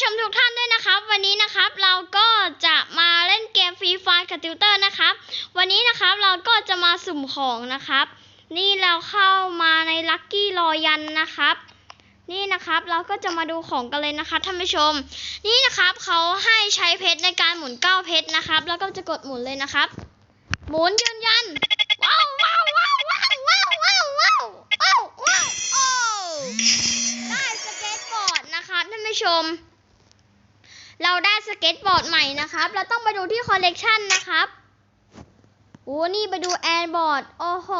ผู้ชมทุกท่านด้วยนะครับ วันนี้นะครับเราก็จะมาเล่นเกมฟรีไฟกับติวเตอร์นะครับ วันนี้นะครับเราก็จะมาสุ่มของนะครับ นี่เราเข้ามาในลัคกี้รอยันนะครับ นี่นะครับเราก็จะมาดูของกันเลยนะคะท่านผู้ชม นี่นะครับเขาให้ใช้เพชรในการหมุนเก้าเพชรนะครับ แล้วก็จะกดหมุนเลยนะครับ หมุนยืนยันว้าวว้าวว้าวว้าวว้าวว้าวว้าวว้าวโอ้ได้สเก็ตบอร์ดนะครับท่านผู้ชม เราได้สเก็ตบอร์ดใหม่นะครับ เราต้องไปดูที่คอลเลกชันนะครับโอ้นี่ไปดูแอร์บอร์ด โอ้โห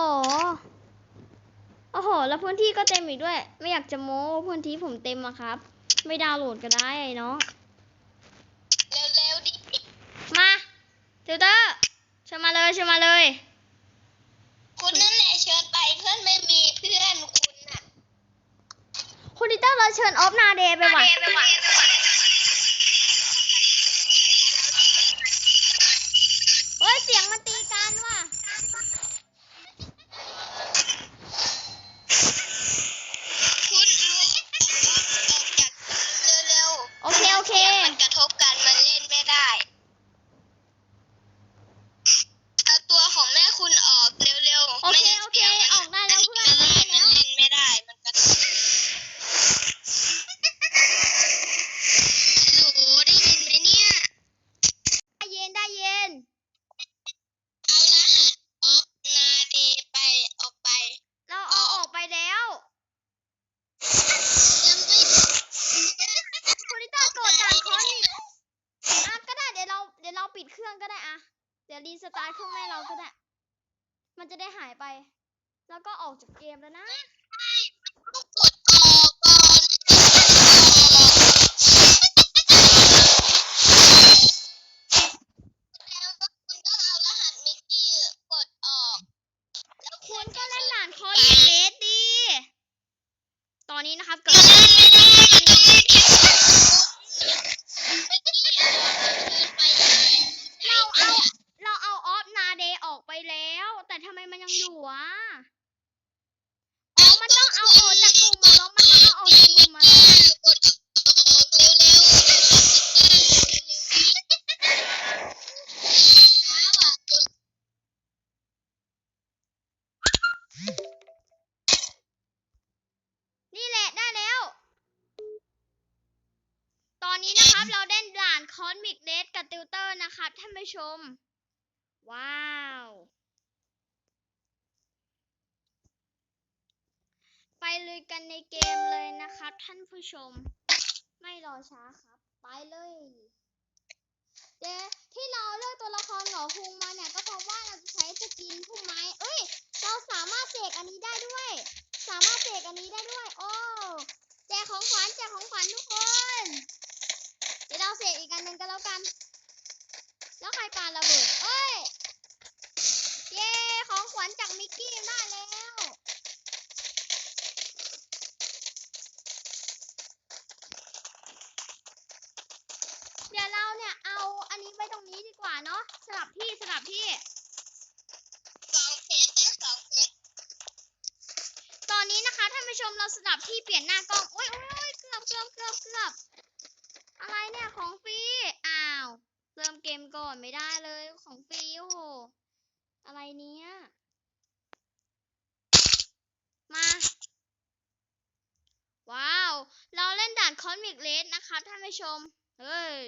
โอ้โห แล้วพื้นที่ก็เต็มอีกด้วย ไม่อยากจะโม้ว่าพื้นที่ผมเต็มอะครับ ไม่ดาวน์โหลดก็ได้ไอ้เนาะเร็วๆดิ มาติวเตอร์เชิญมาเลยเชิญมาเลย คุณนั่นแหละเชิญไปเพื่อนไม่มีเพื่อนคุณน่ะ คุณติวเตอร์เราเชิญออฟนาเดย์ไปว่ะ สียงมันตีกันว่ะ คุณเอาออกจากเร็วๆ โอเคโอเค สียงมันกระทบกันมันเล่นไม่ได้เอาตัวของแม่คุณออกเร็วๆ โอเค ไม่งั้น โอเค สียงมัน ออกได้แล้วเพื่อน มัน ออกได้ เล่น แล้ว มันเล่นไม่ได้ มันกระทบหนูได้ยินไหมเนี่ย ได้เย็นได้เย็น เอารหัสออฟนาเดไปออกไป เราเอาออกไปแล้ว ยังไม่ คุณติวเตอร์กดด่านคอนอีกอะก็ได้ เดี๋ยวเรา เดี๋ยวเราปิดเครื่องก็ได้อะเดี๋ยวรีส ตาร์ทเครื่องแม่เราก็ได้ มันจะได้หายไป แล้วก็ออกจากเกมแล้วนะ ชม ว้าว ไปเลยกันในเกมเลยนะครับ ท่านผู้ชม ไม่รอช้าครับ ไปเลยเดที่เราเลือกตัวละครหงอคุงมาเนี่ยก็เพราะว่าเราจะใช้สกินพุ่มไม้ เอ้ย เราสามารถเสกอันนี้ได้ด้วย สามารถเสกอันนี้ได้ด้วย โอ้ แจกของขวัญแจกของขวัญทุกคน เดี๋ยวเราเสกอีกอันหนึ่งกันแล้วกัน แล้วใครปาระเบิด เอ้ย เย้ ของขวัญจา กมิกกี้ได้แล้ว เดี๋ยวเราเนี่ยเอาอันนี้ไว้ตรงนี้ดีกว่าเนาะสลับที่สลับที่ สองเพชรได้สองเพชรตอนนี้นะคะท่านผู้ชมเราสลับที่เปลี่ยนหน้ากล้องโอ้ยโอ้ยโอ้ยเกือบเกือบเกือบเกือบอะไรเนี่ยของฟรี อ้าวเริ่มเกมก่อนไม่ได้เลยของฟรีโอ้โหอะไรเนี้ย มา ว้าว เราเล่นด่านคอนมิ กเลสนะคะท่านผู้ชม เฮ้ย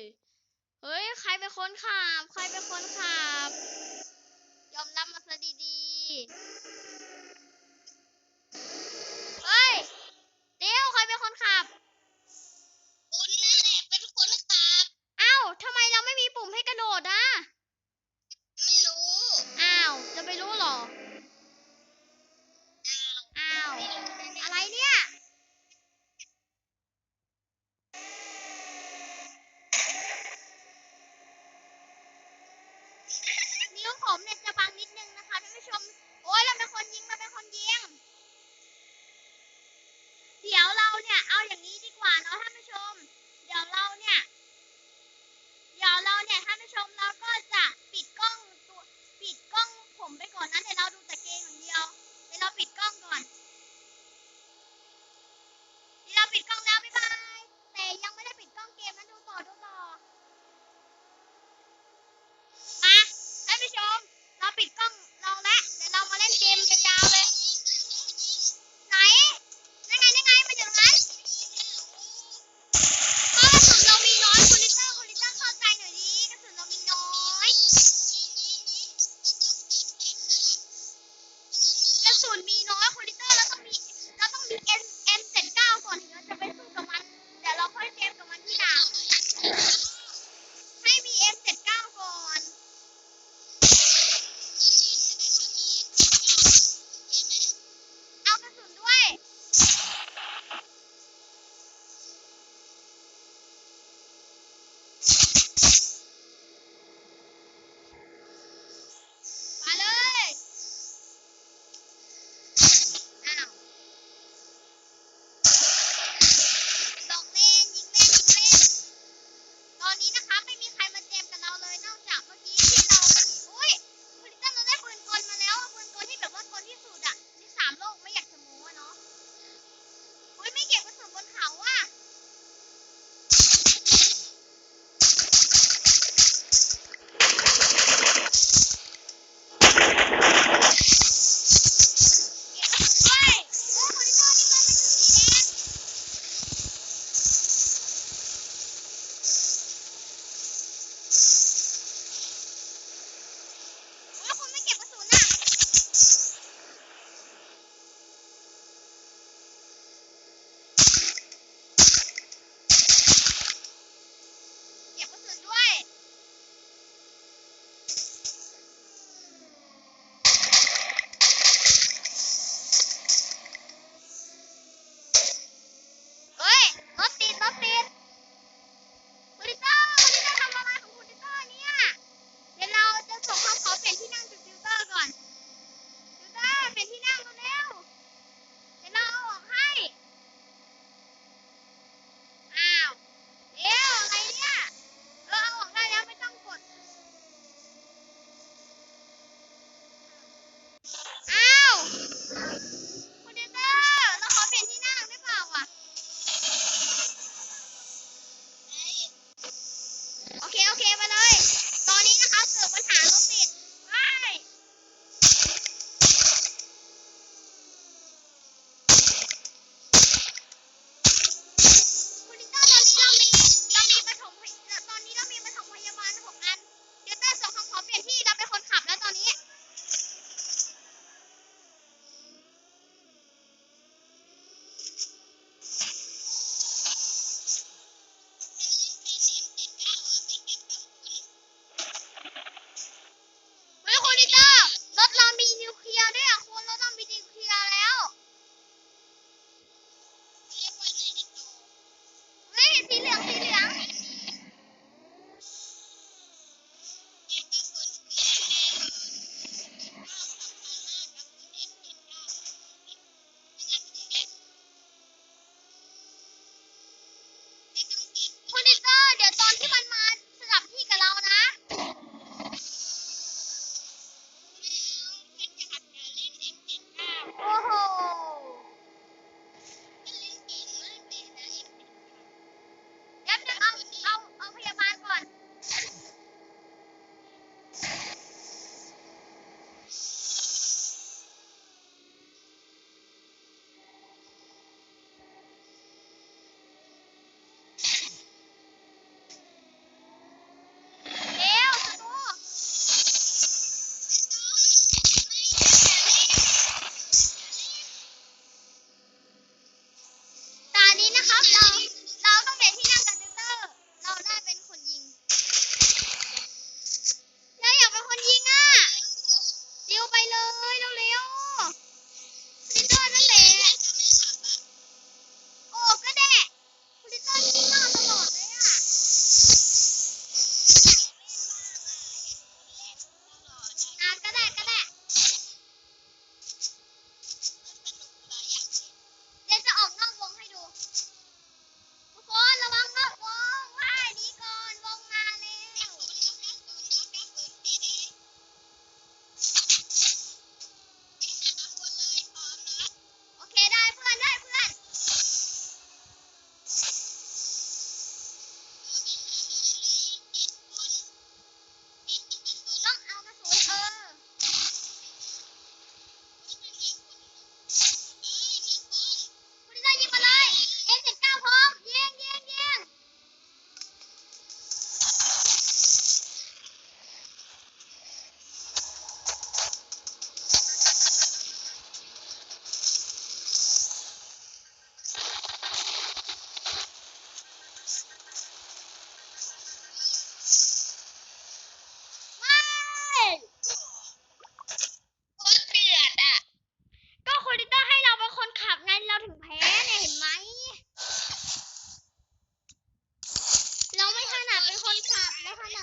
เฮ้ย ใครเป็นคนขับ ใครเป็นคนขับ ยอมรับมาซะดีๆ เฮ้ย เดี๋ยวใครเป็นคนขับ คุณนั่นแหละเป็นคนขับ อ้าวทำไมเราไม่มีปุ่มให้กระโดดอะ ไม่รู้ อ้าว จะไปรู้เหรอ อ้าว อะไรเนี่ย นิ้ว ผมเนี่ยจะบังนิดนึงนะคะท่านผู้ชม โอ้ยเราเป็นคนยิงเราเป็นคนยิง เดี๋ยวเราเนี่ยเอาอย่างนี้ดีกว่าเนาะท่านผู้ชม เดี๋ยวเราเนี่ย เดี๋ยวเราเนี่ยท่านผู้ชมเราก็จะปิดกล้องตัวปิดกล้องผมไปก่อนนะเดี๋ยวเราดูแต่เกมอย่างเดียว เดี๋ยวเราปิดกล้องก่อน เดี๋ยวเราปิดกล้องแล้ son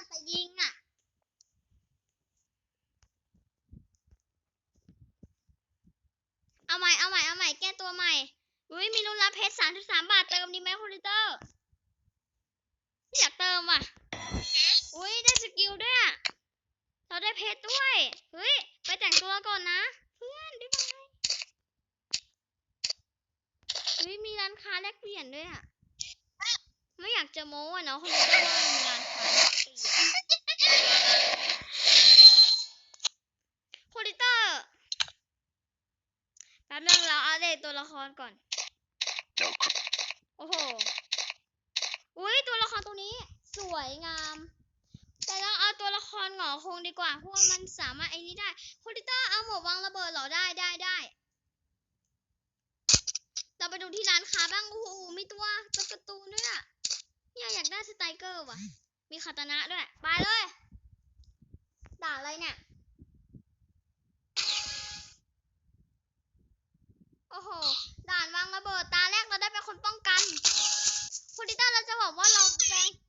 บไม่ถนัดแต่ยิงอะ เอาใหม่ เอาใหม่ เอาใหม่ แก้ตัวใหม่ อุ้ยมีรุ่นรับเพชรสามสิบสามบาทเติมดีไหมคุณลิเตอร์ไม่อยากเติมอะ อุ้ยได้สกิลด้วยอะ เราได้เพชรด้วย เฮ้ย ไปแต่งตัวก่อนนะ เพื่อนบ๊ายบายเฮ้ยมีร้านค้าแลกเปลี่ยนด้วยอะ ไม่อยากจะโม้อะเนาะคุณลิเตอร์ว่ามันมีร้านค้าแลกเปลี่ยน คุณลิเตอร์แป๊บนึงเราอัปเดตตัวละครก่อน โอ้โห อุ้ยตัวละครตัวนี้ สวยงาม แต่เราเอาตัวละครหงอคงดีกว่า เพราะว่ามันสามารถไอ้นี้ได้คุณลิเตอร์เอาหมวกวางระเบิดเหรอได้ได้ได้ เราไปดูที่ร้านค้าบ้าง โอ้โห มีตัวตัวการ์ตูนด้วยอะเนี่ยอยากได้สไตรเกอร์ว่ะ มีคาตานะด้วย ไปเลย ด่าอะไรเนี่ย โอ้โห ด่านวางระเบิดตาแรกเราได้เป็นคนป้องกัน คุณดิต้าเราจะบอกว่าเราแป็นคุ